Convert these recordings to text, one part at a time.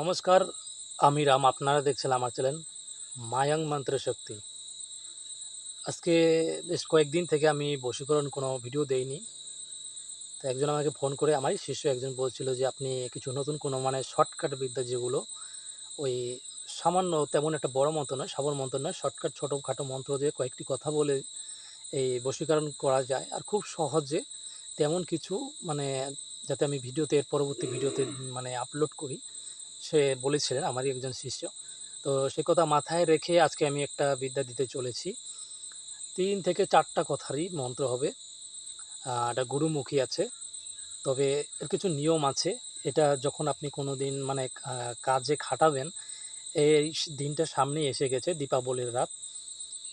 নমস্কার, আমি রাম, আপনারা দেখছেন আমার চ্যানেল মায়াং মন্ত্র শক্তি। আজকে বেশ কয়েকদিন থেকে আমি বশীকরণ কোনো ভিডিও দেইনি। তো একজন আমাকে ফোন করে, আমারই শিষ্য একজন বলছিল যে, আপনি কিছু নতুন কোনো মানে শর্টকাট বিদ্যা যেগুলো, ওই সামান্য তেমন একটা বড় মন্ত্র নয় সাবর মন্ত্র নয়, শর্টকাট ছোটোখাটো মন্ত্র দিয়ে কয়েকটি কথা বলে এই বশীকরণ করা যায়। আর খুব সহজে তেমন কিছু মানে যাতে আমি ভিডিওতে, এর পরবর্তী ভিডিওতে মানে আপলোড করি। সে বলেছিলেন, আমারই একজন শিষ্য। তো সে কথা মাথায় রেখে আজকে আমি একটা বিদ্যা দিতে চলেছি। তিন থেকে চারটা কথারই মন্ত্র হবে। এটা গুরুমুখী আছে। তবে এর কিছু নিয়ম আছে। এটা যখন আপনি কোনো দিন মানে কাজে খাটাবেন, এই দিনটা সামনে এসে গেছে, দীপাবলির রাত।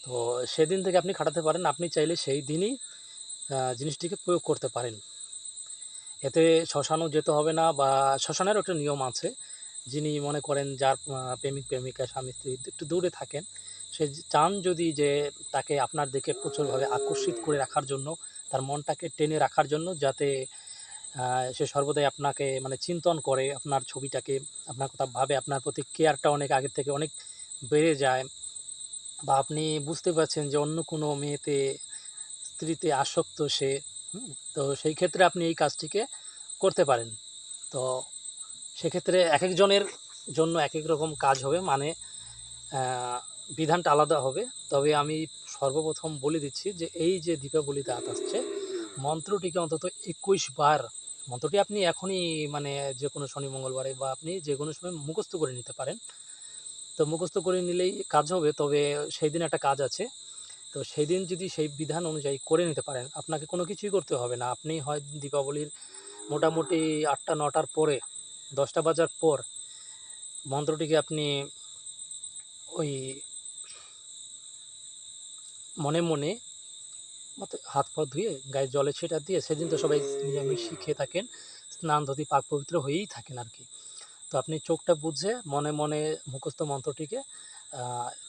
তো সেদিন থেকে আপনি খাটাতে পারেন। আপনি চাইলে সেই দিনই জিনিসটিকে প্রয়োগ করতে পারেন। এতে শ্মশানও যেতে হবে না বা শ্মশানেরও একটা নিয়ম আছে। যিনি মনে করেন যার প্রেমিক, প্রেমিকা, স্বামী, স্ত্রী একটু দূরে থাকেন, সে চান যদি যে তাকে আপনার দিকে প্রচুরভাবে আকর্ষিত করে রাখার জন্য, তার মনটাকে টেনে রাখার জন্য যাতে সে সর্বদাই আপনাকে মানে চিন্তন করে, আপনার ছবিটাকে, আপনার কথা ভাবে, আপনার প্রতি কেয়ারটা অনেক আগের থেকে অনেক বেড়ে যায় বা আপনি বুঝতে পারছেন যে অন্য কোনো মেয়েতে, স্ত্রীতে আসক্ত সে তো সেই ক্ষেত্রে আপনি এই কাজটিকে করতে পারেন। তো সেক্ষেত্রে এক একজনের জন্য এক এক রকম কাজ হবে মানে বিধানটা আলাদা হবে। তবে আমি সর্বপ্রথম বলে দিচ্ছি যে, এই যে দীপাবলি রাত আসছে, মন্ত্রটিকে অন্তত একুশ বার, মন্ত্রটি আপনি এখনই মানে যে কোনো শনি, মঙ্গলবারে বা আপনি যে কোনো সময় মুখস্থ করে নিতে পারেন। তো মুখস্থ করে নিলেই কাজ হবে, তবে সেই দিন একটা কাজ আছে। তো সেই দিন যদি সেই বিধান অনুযায়ী করে নিতে পারেন, আপনাকে কোনো কিছুই করতে হবে না। আপনি হয় দীপাবলির মোটামুটি আটটা, নটার পরে দশটা বাজার পর মন্ত্রটিকে আপনি ওই মনে মনে হাত পা ধুয়ে গায়ে জলে ছেটা দিয়ে সেদিন তো সবাই নিরামিষই খেয়ে থাকেন, স্নান ধুতি পাক পবিত্র হয়েই থাকেন আর কি। তো আপনি চোখটা বুঝে মনে মনে মুখস্থ মন্ত্রটিকে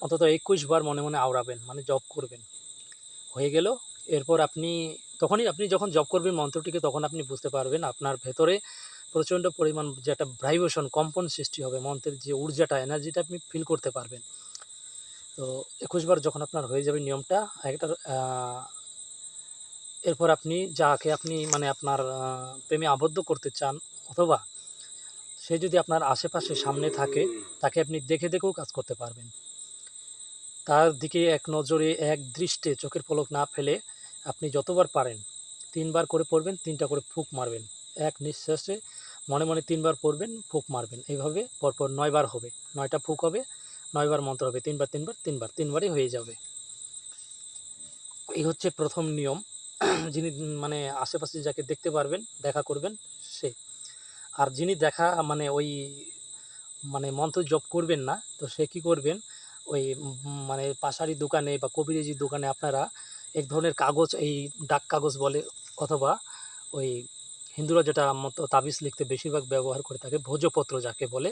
অন্তত একুশ বার মনে মনে আওড়াবেন মানে জপ করবেন। হয়ে গেল, এরপর আপনি, তখনই আপনি যখন জব করবেন মন্ত্রটিকে, তখন আপনি বুঝতে পারবেন আপনার ভেতরে প্রচণ্ড পরিমাণ যে একটা ভাইব্রেশন কম্পন সৃষ্টি হবে, মন্ত্রের যে ঊর্জাটা এনার্জিটা আপনি ফিল করতে পারবেন। তো একুশ বার যখন আপনার হয়ে যাবে নিয়মটা, একটা এরপর আপনি যাকে আপনি মানে আপনার প্রেমে আবদ্ধ করতে চান, অথবা সে যদি আপনার আশেপাশে সামনে থাকে, তাকে আপনি দেখে দেখেও কাজ করতে পারবেন। তার দিকে এক নজরে, এক দৃষ্টে চোখের পলক না ফেলে আপনি যতবার পারেন, তিনবার করে পড়বেন, তিনটা করে ফুক মারবেন। এক নিঃশ্বাসে মনে মনে তিনবার পড়বেন, ফুক মারবেন। এইভাবে পরপর নয়বার হবে। নয়টা ফুক হবে, নয়বার মন্ত্র হবে। তিনবার তিনবার তিনবার, তিনবারই হয়ে যাবে। এই হচ্ছে প্রথম নিয়ম। যিনি মানে আশেপাশে যাকে দেখতে পারবেন, দেখা করবেন, সে। আর যিনি দেখা মানে ওই মানে মন্ত্র জপ করবেন না, তো সে কি করবেন? ওই মানে পাশারি দোকানে বা কবিরাজি দোকানে আপনারা এক ধরনের কাগজ, এই ডাক কাগজ বলে, অথবা ওই হিন্দুরা যেটা তাবিজ লিখতে বেশিরভাগ ব্যবহার করে থাকে ভোজপত্র যাকে বলে,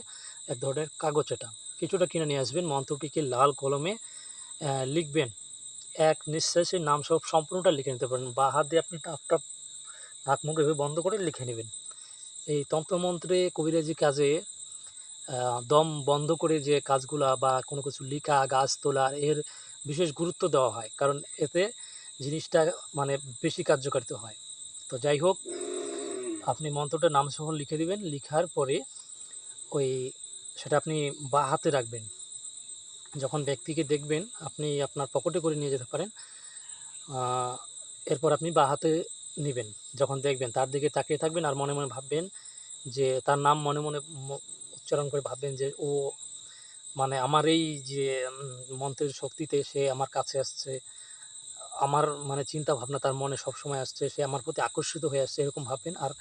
এক ধরনের কাগজ এটা। কিছুটা কিনে নিয়ে আসবেন, মন্ত্রটিকে লাল কলমে লিখবেন। এক নিঃশ্বাসে নাম সব সম্পূর্ণটা লিখে নিতে পারেন। বা হাত দিয়ে আপনি টাপটা নাক, মুখ এভাবে বন্ধ করে লিখে নেবেন। এই তন্ত্রমন্ত্রে কবিরাজি কাজে দম বন্ধ করে যে কাজগুলা বা কোনো কিছু লিখা, গাছ তোলা এর বিশেষ গুরুত্ব দেওয়া হয়। কারণ এতে জিনিসটা মানে বেশি কার্যকারিত হয়। তো যাই হোক আপনি মন্ত্রটা নাম সহ লিখে দিবেন, লিখার পরে ওই সেটা আপনি বা হাতে রাখবেন। যখন ব্যক্তিকে দেখবেন, আপনি আপনার পকেটে করে নিয়ে যেতে পারেন এরপর আপনি বা হাতে নেবেন। যখন দেখবেন, তার দিকে তাকিয়ে থাকবেন আর মনে মনে ভাববেন যে, তার নাম মনে মনে উচ্চারণ করে ভাববেন যে, ও মানে আমার এই যে মন্ত্রের শক্তিতে সে আমার কাছে আসছে। আমার মানে চিন্তা ভাবনা তার মনে সবসময় আসছে, সে আমার প্রতি আকর্ষিত হয়ে আসছে, এরকম ভাববেন। আর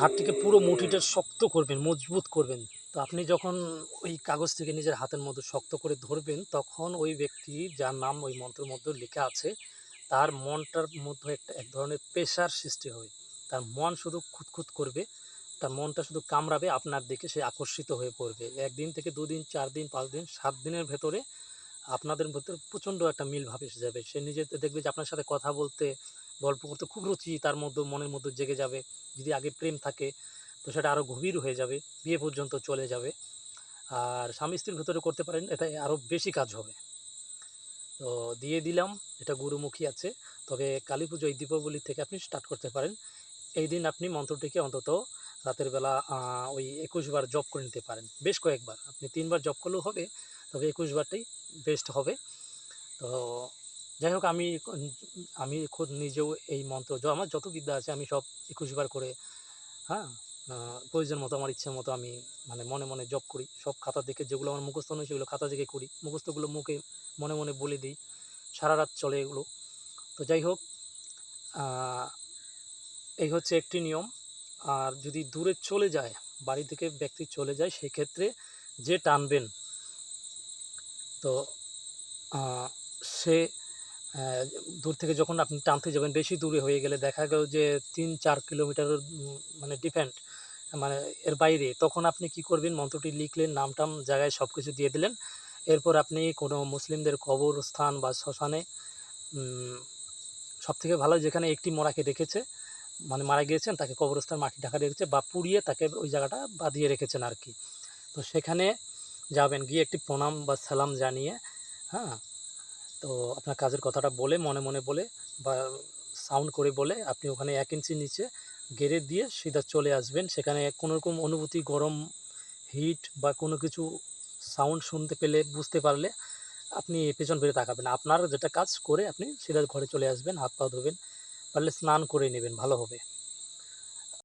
হাতটিকে পুরো মুঠিটা শক্ত করবেন, মজবুত করবেন। তো আপনি যখন ওই কাগজ থেকে নিজের হাতের মধ্যে শক্ত করে ধরবেন, তখন ওই ব্যক্তি যার নাম ওই মন্ত্রের মধ্যে লেখা আছে, তার মনটার মধ্যে একটা এক ধরনের প্রেশার সৃষ্টি হবে। তার মন শুধু খুঁতখুত করবে, তার মনটা শুধু কামড়াবে, আপনার দিকে সে আকর্ষিত হয়ে পড়বে। একদিন থেকে দুদিন চার দিন পাঁচ দিন সাত দিনের ভেতরে আপনাদের ভেতরে প্রচণ্ড একটা মিল ভাব এসে যাবে। সে নিজে দেখবে যে আপনার সাথে কথা বলতে, গল্প করতে খুব রুচি, তার মধ্যে মনের মধ্যে জেগে যাবে। যদি আগে প্রেম থাকে, তো সেটা আরও গভীর হয়ে যাবে, বিয়ে পর্যন্ত চলে যাবে। আর স্বামী স্ত্রীর ভেতরে করতে পারেন, এটা আরও বেশি কাজ হবে। তো দিয়ে দিলাম, এটা গুরুমুখী আছে। তবে কালী পুজো এই দীপাবলি থেকে আপনি স্টার্ট করতে পারেন। এই দিন আপনি মন্ত্রটিকে অন্তত রাতের বেলা ওই একুশ বার জপ করে নিতে পারেন। বেশ কয়েকবার। আপনি তিনবার জব করলেও হবে, তবে একুশ বারটাই বেস্ট হবে। তো যাই হোক, আমি আমি খোদ নিজেও এই মন্ত্র আমার যত বিদ্যা আছে, আমি সব একুশ বার করে হ্যাঁ প্রয়োজন মতো, আমার ইচ্ছে মতো আমি মানে মনে মনে জব করি। সব খাতা দেখে যেগুলো আমার মুখস্থ নয়, সেগুলো খাতা দেখে করি। মুখস্থগুলো মুখে মনে মনে বলে দিই। সারা রাত চলে এগুলো। তো যাই হোক এই হচ্ছে একটি নিয়ম। আর যদি দূরে চলে যায়, বাড়ি থেকে ব্যক্তি চলে যায়, সেক্ষেত্রে যে টানবেন, তো সে দূর থেকে যখন আপনি টানতে যাবেন, বেশি দূরে হয়ে গেলে দেখা গেল যে তিন চার কিলোমিটার মানে ডিপেন্ড মানে এর বাইরে, তখন আপনি কি করবেন? মন্ত্রটি লিখলেন নাম টাম জায়গায় সব কিছু দিয়ে দিলেন। এরপর আপনি কোনো মুসলিমদের কবরস্থান বা শ্মশানে সব থেকে ভালো যেখানে একটি মরাকে রেখেছে মানে মারা গিয়েছেন, তাকে কবরস্থান মাটি ঢাকা রেখেছে বা পুড়িয়ে তাকে ওই জায়গাটা বাঁধিয়ে রেখেছেন আর কি। তো সেখানে যাবেন, গিয়ে একটি প্রণাম বা সালাম জানিয়ে হ্যাঁ? তো আপনার কাজের কথাটা বলে, মনে মনে বলে বা সাউন্ড করে বলে আপনি ওখানে এক ইঞ্চি নিচে গেড়ে দিয়ে সিধা চলে আসবেন। সেখানে কোনো রকম অনুভূতি, গরম, হিট বা কোনো কিছু সাউন্ড শুনতে পেলে, বুঝতে পারলে আপনি পেছন ফিরে তাকাবেন। আপনার যেটা কাজ করে আপনি সিধা ঘরে চলে আসবেন হাত পা ধোবেন। পারলে স্নান করে নেবেন ভালো হবে।